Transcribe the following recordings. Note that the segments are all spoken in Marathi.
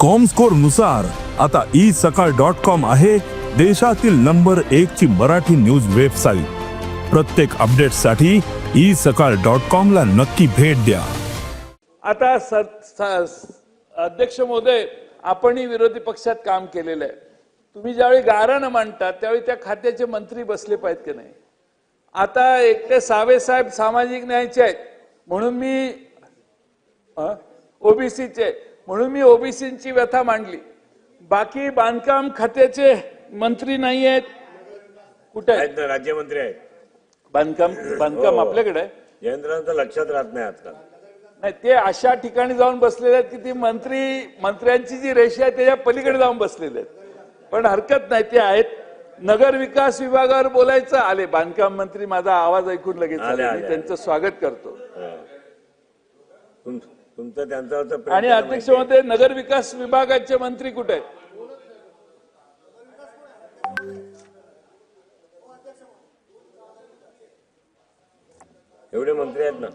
कॉमस्कोरनुसार आता ई सकाळ डॉट कॉम आहे देशातील नंबर एक ची मराठी न्यूज वेबसाईट प्रत्येक अपडेटसाठी ई सकाळ डॉट कॉम ला नक्की भेट द्या. आता सर अध्यक्ष महोदय आपणही विरोधी पक्षात काम केलेलं आहे. तुम्ही ज्यावेळी गाऱ्हाणं मांडता त्यावेळी त्या खात्याचे मंत्री बसले पाहिजेत की नाही? आता एकटे सावे साहेब सामाजिक न्यायाचे आहेत म्हणून मी ओबीसीचे म्हणून मी ओबीसीची व्यथा मांडली. बाकी बांधकाम खात्याचे मंत्री नाही आहेत. कुठे आहेत? राज्यमंत्री आहेत. बांधकाम बांधकाम आपल्याकडे? आहे जयंत्रांचं लक्षात राहत नाही आजकाल. नाही ते अशा ठिकाणी जाऊन बसलेले आहेत की ती मंत्री मंत्र्यांची जी रेषा आहे त्याच्या पलीकडे जाऊन बसलेले आहेत. पण हरकत नाही ते आहेत. नगर विकास विभागावर बोलायचं आले. बांधकाम मंत्री माझा आवाज ऐकून लगेच आले, मी त्यांचं स्वागत करतो. तुमचं प्रेम आणि अध्यक्ष. मध्ये नगर विकास विभागाचे मंत्री कुठे आहेत? एवढे मंत्री आहेत ना.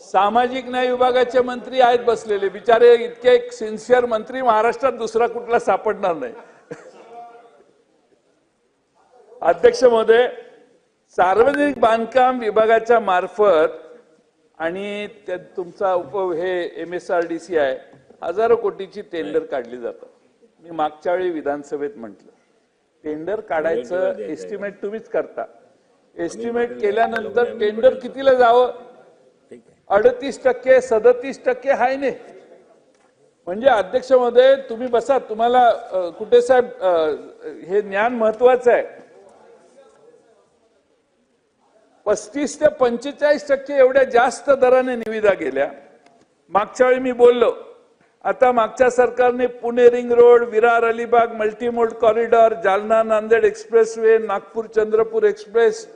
सामाजिक न्याय विभागाचे मंत्री आहेत बसलेले. बिचारे इतके सिन्सिअर मंत्री महाराष्ट्रात दुसरा कुठला सापडणार नाही. अध्यक्ष महोदय सार्वजनिक बांधकाम विभागाच्या मार्फत आणि त्या- तुमचा उप हे M S R D C आहे हजारो कोटीची टेंडर काढली जातात. मी मागच्या वेळी विधानसभेत म्हटलं टेंडर काढायचं एस्टिमेट तुम्हीच करता. एस्टिमेट केल्यानंतर टेंडर कितीला जावं? अडतीस टक्के सदतीस टक्के हाय ने म्हणजे अध्यक्ष महोदय तुम्ही बसा तुम्हाला कुठे साहेब हे ज्ञान महत्वाचं आहे. पस्तीस ते पंचेचाळीस टक्के एवढ्या जास्त दराने निविदा गेल्या. मागच्या वेळी मी बोललो आता मागच्या सरकारने Pune ring road Virar Alibag multimode corridor Jalna Nanded expressway Nagpur Chandrapur express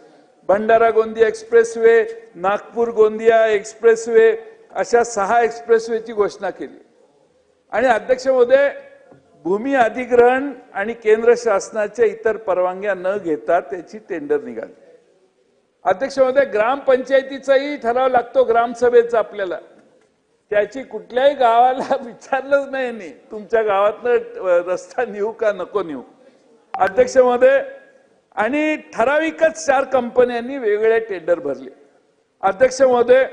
Bhandara Gondia expressway Nagpur Gondia expressway अशा सहा एक्सप्रेसवेची घोषणा केली. आणि अध्यक्ष महोदय भूमी अधिग्रहण आणि केंद्र शासनाच्या इतर परवानग्या न घेता त्याची टेंडर निघाली. अध्यक्ष महोदय ग्रामपंचायतीचाही ठराव लागतो ग्रामसभेचा आपल्याला. त्याची कुठल्याही गावाला विचारलंच नाही तुमच्या गावातनं रस्ता नेऊ का नको नेऊ. अध्यक्ष महोदय आणि ठराविकच चार कंपन्यांनी वेगवेगळे टेंडर भरले. अध्यक्ष महोदय